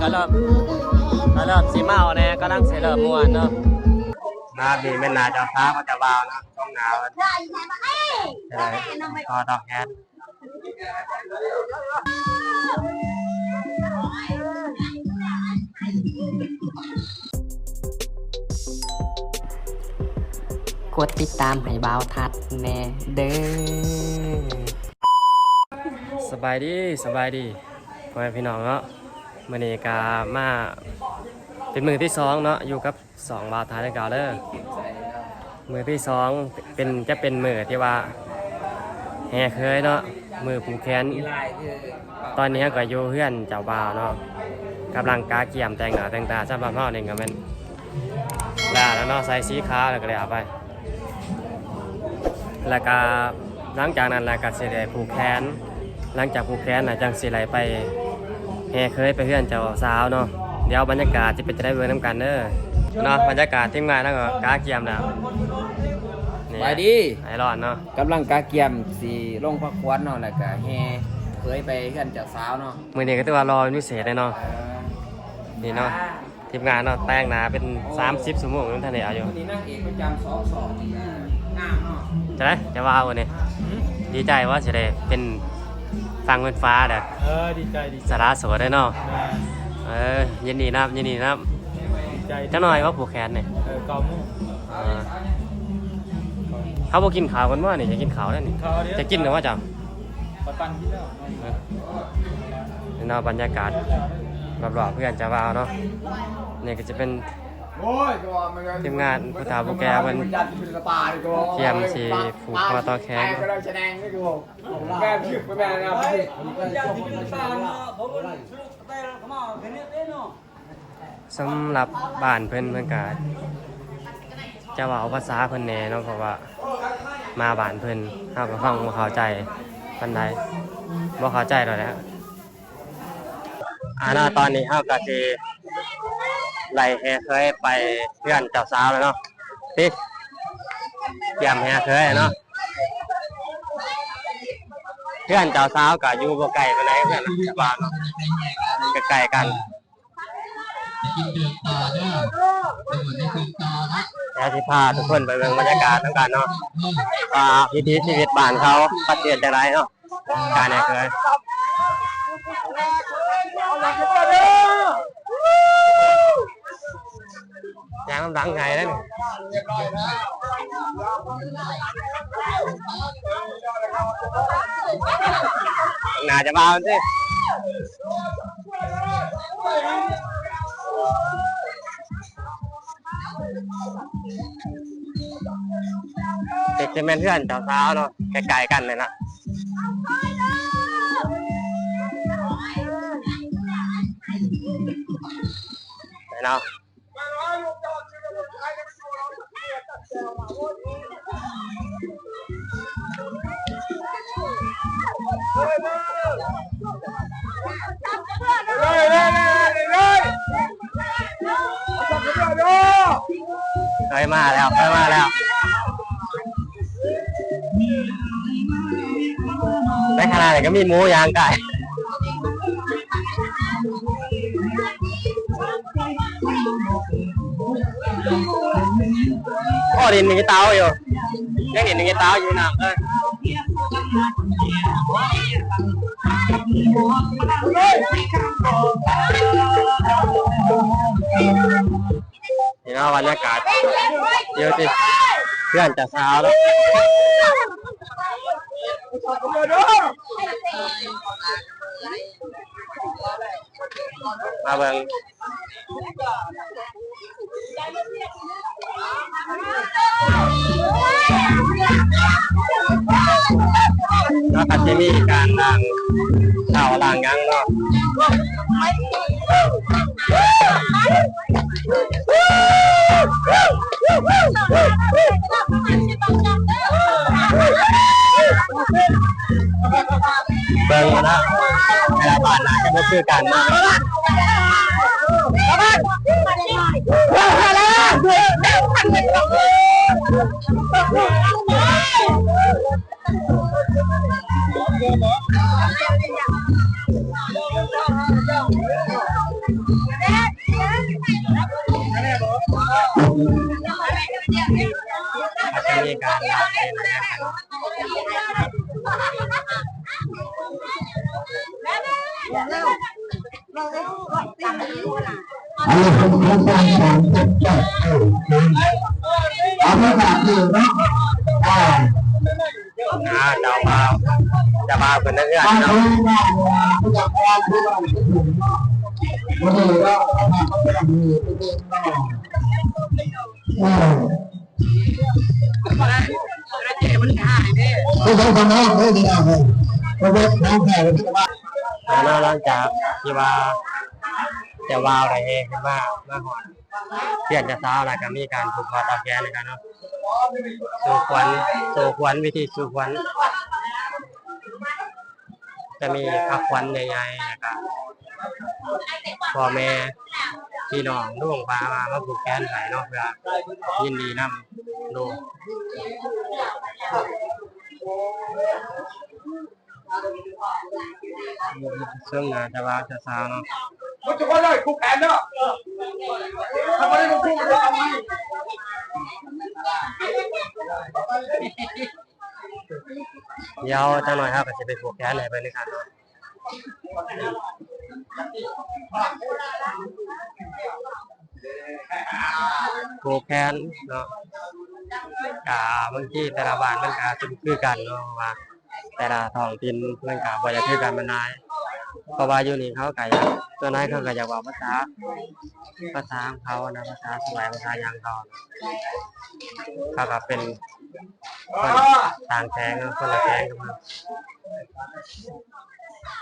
ก็เริ่มก็เริ่มสีเมาแน่กำลังเสเริ่มม่วนเนาะนาบีแม่นนาเจ้าฟ้าก็จะวาวนะช่องหนาวใช่พอดอกแคทกดติดตามให้บ่าวทัดแน่เด้อสบายดีสบายดีพ่อแม่พี่น้องเนาะ มื่อนี้กามาเป็นมือที่สองเนาะอยู่กับสองบาท้ายแล้วกันเด้อมือที่สองเป็นจะเป็นมือที่ว่าแห่เคยเนาะมือผูกแขนตอนนี้ก็อยู่เพื่อนเจ้าบ่าวเนาะกำลังกาเกี่ยมแต่งหน้าแต่งตาซ้ำบ้านพ่อนี่ก็แมันลาแล้วเนาะใส่สีขาวแล้วก็เลยเอาไป แล้วก็หลังจากนั้นแล้วก็สิได้ผูกแขน หลังจากผูกแขนนะจังสิไหลไป แห่เคยไปเพื่อนเจ้าสาวเนาะเดี๋ยวบรรยากาศจะเป็นจะได้เวิร์น้ำกันเด้อเนาะบรรยากาศทีมงานแล้วก็กาเกียมแล้วนี่ไปดีไอรอนเนาะกำลังกาเกียมสีลงพักควันเนาะแล้วก็แฮเคยไปกันเจ้าสาวเนาะมือนี้ก็ถือว่ารอเป็นพิเศษเลยเนาะเออนี่เนาะทีมงานเนาะแต่งหนาเป็น 30ชั่วโมงนั่นท่านเดียวอยู่คนนี้นั่งเอกประจำสองสองนี่นะงามเนาะจะได้จะว่าวันนี้ดีใจว่าจะได้เป็น ฟังเป็นฟ้าเด้อเออดีใจดีใจสาระสวยได้เนาะนะเออยินดีนะครับยินดีนะครับดีใจเจ้าหน่อยว่าผูกแขนเนี่ยเออกอมุ่งเออเขาบอกกินข้าวกันว่านี่จะกินข้าวแล้วนี่เขาเดี๋ยวจะกินหรือว่าจังปะปันที่แล้วนี่เนาะบรรยากาศรอบๆเพื่อนจะวาวเนาะนี่ก็จะเป็นโอ้ยก็มันก็ ทีมงานผู้เฒ่าผู้แก่มันยัดเป็นกระปาดิโก้เทียมสีผูกคอต่อแขนก็ได้แสดงไม่กูแม่ชื่อแม่นะพี่สำหรับบ้านเพิ่นเพิ่นก็จะเว่าภาษาเพิ่นแหน่เนาะเพราะว่ามาบ้านเพิ่นเฮาก็ฟังบ่เข้าใจปานใดบ่เข้าใจดอกแหล้วอ่าเนาะตอนนี้เฮาก็สิ ไล่แฮเคยไปเพื่อนเจ้าสาวแล้วเนาะติเตรียมแฮเคยเนาะเพื่อนเจ้าสาวก็อยู่บ่ไกลปานเพื่อนจ้าบ่าวเนาะใกล้ๆกันแล้วที่พาทุกคนไปเบิ่งบรรยากาศทั้งกันเนาะว่าวิถีชีวิตบ้านเขาปัดเปลี่ยนจากไรเนาะการเนี่ยเคย ยางมันดังไงแล้วนี่น่าจะมาสิเด็กจะเป็นเพื่อนเจ้าสาวเนาะไกลๆกันเลยนะไปเนาะ เลยเลยเลยเลยเคยมาแล้วเคยมาแล้วในขณะไหนก็มีหมูยางไก่โอ้ดินหนีเตาอยู่ ยังเห็นหนึ่งเตาอยู่นะเออนี่นะบรรยากาศเดี๋ยวสิเพื่อนจะสาวแล้วมาเบิ่ง แล้วก็จะมีการล่างเท่าล่างยังเนาะเบิ่งนะเวลาบ้านนาจะไม่คือกันนะ อันนี้เป็นโครงการของจัดจัดเอาภาษาอื่นนะอ่าอ่าเจ้าบ่าวเจ้าบ่าวเป็นนักเรียนบาเนาะคนว่าผู้จัดการผู้บริหารวันนี้ก็มาเขาเป็นมือเป็นเองอ่าไม่ใช่คนนั้นไม่ได้เลยเพราะว่าน้องแพ้เป็นชาวบ้าน แล้วหลังจากที่ว่าเจะวาวอะไรเองขึ้นมาเมื่อก่อนเปลี่ยนจะสาวอะไรก็มีการผูกคอต่อแขนนะครับเนาะสู่ขวัญสู่ขวัญวิธีสู่ขวัญจะมีข้าวขวัญใหญ่ๆนะครับพ่อแม่พี่น้องลูกปลามามาผูกแขนใส่เนาะเพื่อยินดีนำดู ลูกซึ่งนะจะว่าจะสาวเนาะมันจะว่าได้คู่แขนเนาะทำไมได้มาคู่กันทำไมเดี๋ยวจังหน่อยครับก็จะไปผูกแขนให้เพิ่นนะครับเนาะผูกแขนเนาะกาบางทีแต่ละบ้านมันก็จะคือกันเนาะว่า แต่ละท้องถิ่นมันก็บ่จะคือกันมันนายเพราะว่าอยู่นี่เขาก็อยากตัวนายเขาก็อยากว่าภาษา ภาษาของเขานะภาษาสวยภาษายังเขาเขาก็เป็นคนต่างแสงคนละแสงกันมา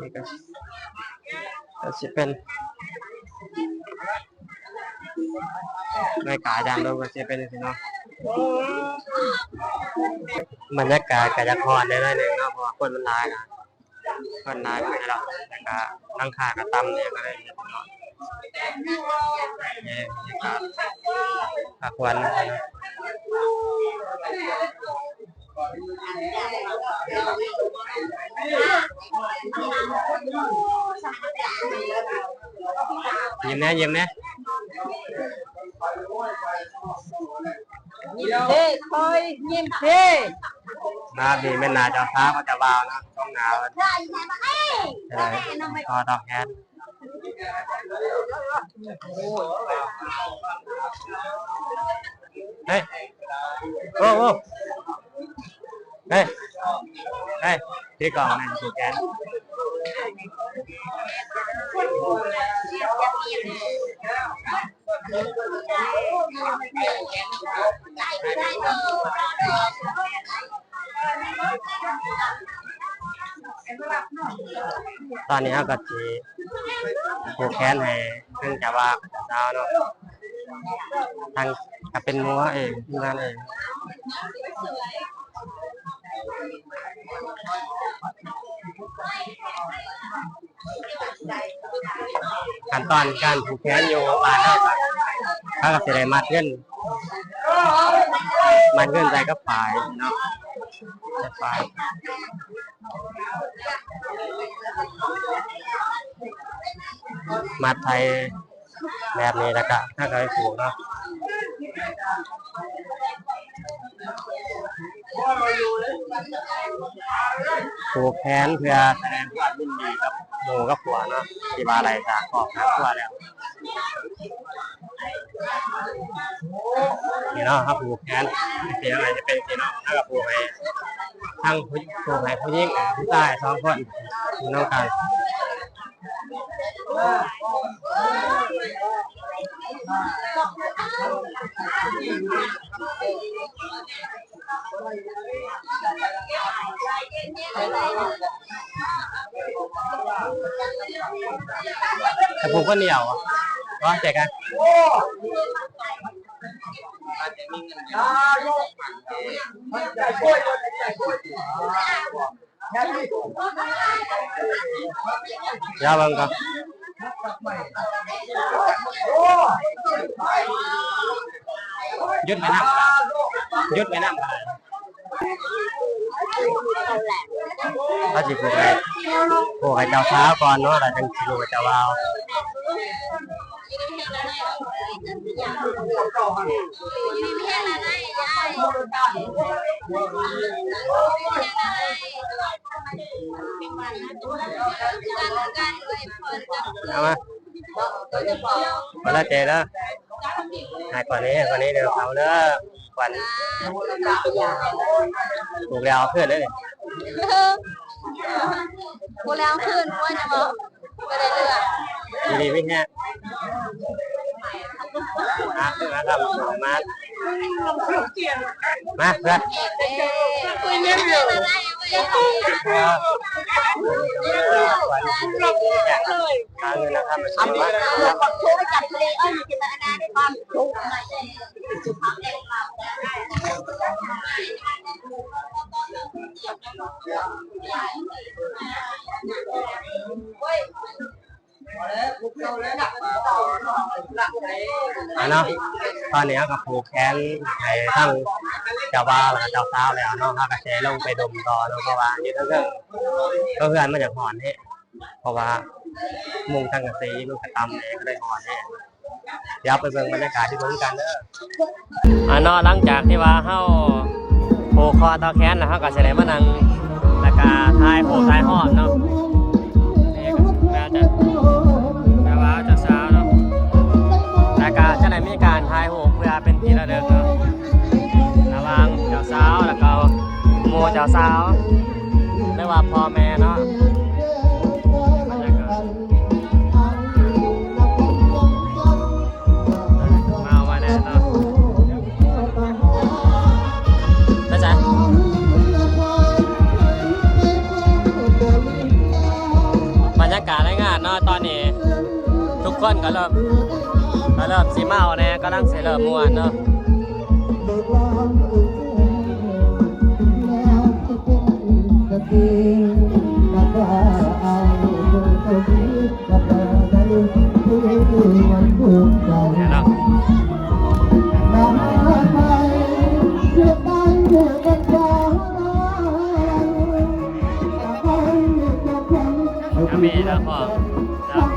นี่ก็ก็สิเป็นไม่กาดังด้วยก็สิเป็นสิเนาะบรรยากาศกายครได้หน่อยหนึง เนาะเพราะว่าคนมันหลายนะคนหลายก็ไม่หรอกแต่ก็นั่งขาก็ตำเนี่ยก็เลยเนี่ยนาะเนี่ยบรรยากาศพักวันนะยิ้มแน่ยิ้มแน่เฮ้คอยยิ้มเฮ้ มาดีแม่นาจ้าฟ้าเขาจะวาวนะต้องหนาวใช่คอดอกแคทเฮ้ยโอ้โอ้เฮ้ยเฮ้ยที่กล่องนั่นคือแกน ตอนนี้เราก็จีผูกแขนให้เพิ่งจะว่าดาวเนาะทางก็เป็นมัวเองที่นั่นเองขั้นตอนการผูกแขนอยู่บ้านเราก็เขาก็จะได้มัดเงินมัดเงินใจก็ฝ่ายเนาะ จะฝ่ายมัดไทยแบบนี้แล้วก็ถ้าเคยผูกเนาะผูกแขนเพื่อแสดงความยินดีกับหมูกับผัวเนาะที่มาอะไรจากขอบครอบครัวแล้ว นี่เนาะครับผูกแขนสีอะไรจะเป็นสีเนาะถ้ากับผูกให้ทั้งผู้ผูกให้ผู้หญิงผู้ชายสองคนพี่น้องกันแต่ผมก็เหนียวอะก็แจกกัน ใจช่วยใจช่วย ยาบังก็ยุดไปน้ำยุดไปน้ำก็จิผูกไปผูกให้เจ้าฟ้าก่อนเนาะแล้วจึงสิผูกให้เจ้าบ่าวยิ้มเฮ้ละได้ยาย เอามามาละเจเด้อหายก่อนนี้ก่อนนี้เดี๋ยวเขาเด้อขวัญถูกแล้วเอาเพื่อนเลยกูแล้วขึ้นว่าจะบอกไม่ได้เลือกดีดีวิ่งแค่มาเพื่อนครับมา มาเพื่อนคุยไม่รู้อะไรไม่ได้หาเงินนะครับมาซื้อมาโทรไปจับทะเลเอ้ยจินตนาการได้ความทุกข์อะไรอะเนาะตอนนี้กับผูกแขนไอ้ทั้งเจ้าบ่าวแล้วก็เจ้าสาวแล้วเนาะเขาก็เชลงไปดมต่อเนาะเพราะว่าอยู่ทั้งเรื่องก็เพื่อนมาจากหอนนี่เพราะว่ามุงทั้งกระสีมุงกระตำเนี่ยก็ได้หอนนี่เดี๋ยวไปเบิ่งบรรยากาศที่เบิ่งกันเด้ออะเนาะหลังจากที่ว่าเฮาผูกคอต่อแขนแล้วเฮาก็สิได้มานั่งแล้วก็ทายโผทายหอดเนาะ จ้าสาวเรียกว่าพ่อแม่เนาะบรรยากาศมาเอามาแน่เนาะนะจ๊ะบรรยากาศในงานเนาะตอนนี้ ทุกคนก็เริ่มก็เริ่มสิเมาแน่ก็ลังเสเริ่มม่วนเนาะ เนี่ยเนาะก็มีแล้วพอแล้ว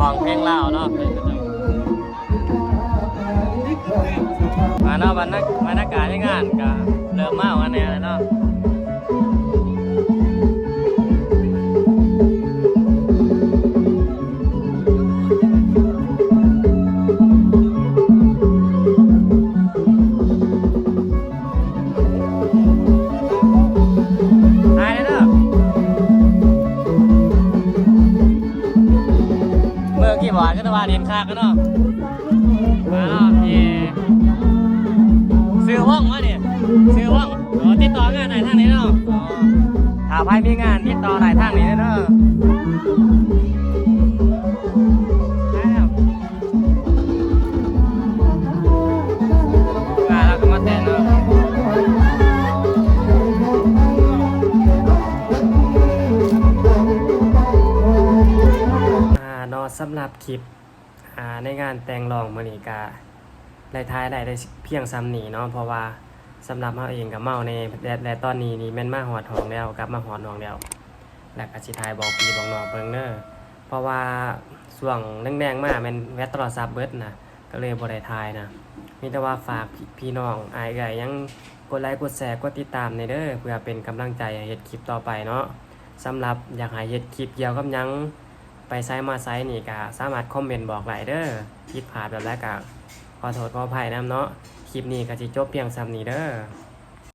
ของเพลงลาวเนาะมาเนาะบรรยากบรรยากาศในงานก็เริ่มมากันแน่เลยเนาะากันเนาะมาเนาะพี่ซื้อห้องวะเนี่ยซื้อห้องอ๋อติดต่องานไหนทางนี้เนาะอ๋อถ้าใครมีงานติดต่อไหนทางนี้เด้อได้แล้วมาแล้วก็มาแต่เนาะอ่านอสำหรับคลิป ในงานแต่งรองมือนี้ก็ได้ท้ายได้ได้เพียงซ้ำนี้เนาะเพราะว่าสำหรับเฮาเองก็เมาในและและตอนนี้นี่แม่นมาหอดหองแล้วกลับมาหอดหองแล้วแล้วก็สิทายบอกพี่บอกน้องเบิ่งเด้อเพราะว่าช่วงแดงๆมาแม่นแวะโทรศัพท์เบิดนะก็เลยบ่ได้ทายนะมีแต่ว่าฝากพี่น้องอายเอ้ยยังกดไลค์กดแชร์กดติดตามในเด้อเพื่อเป็นกำลังใจให้เฮ็ดคลิปต่อไปเนาะสำหรับอยากให้เฮ็ดคลิปเกี่ยวกับยัง ไปไซต์มาไซต์นี่ก็สามารถคอมเมนต์บอกไลเด้อผิดพลาดแบบแรกก็ขอโทษขออภัยนะเนาะคลิปนี้ก็จะจบเพียงซ้ำนี้เด้อ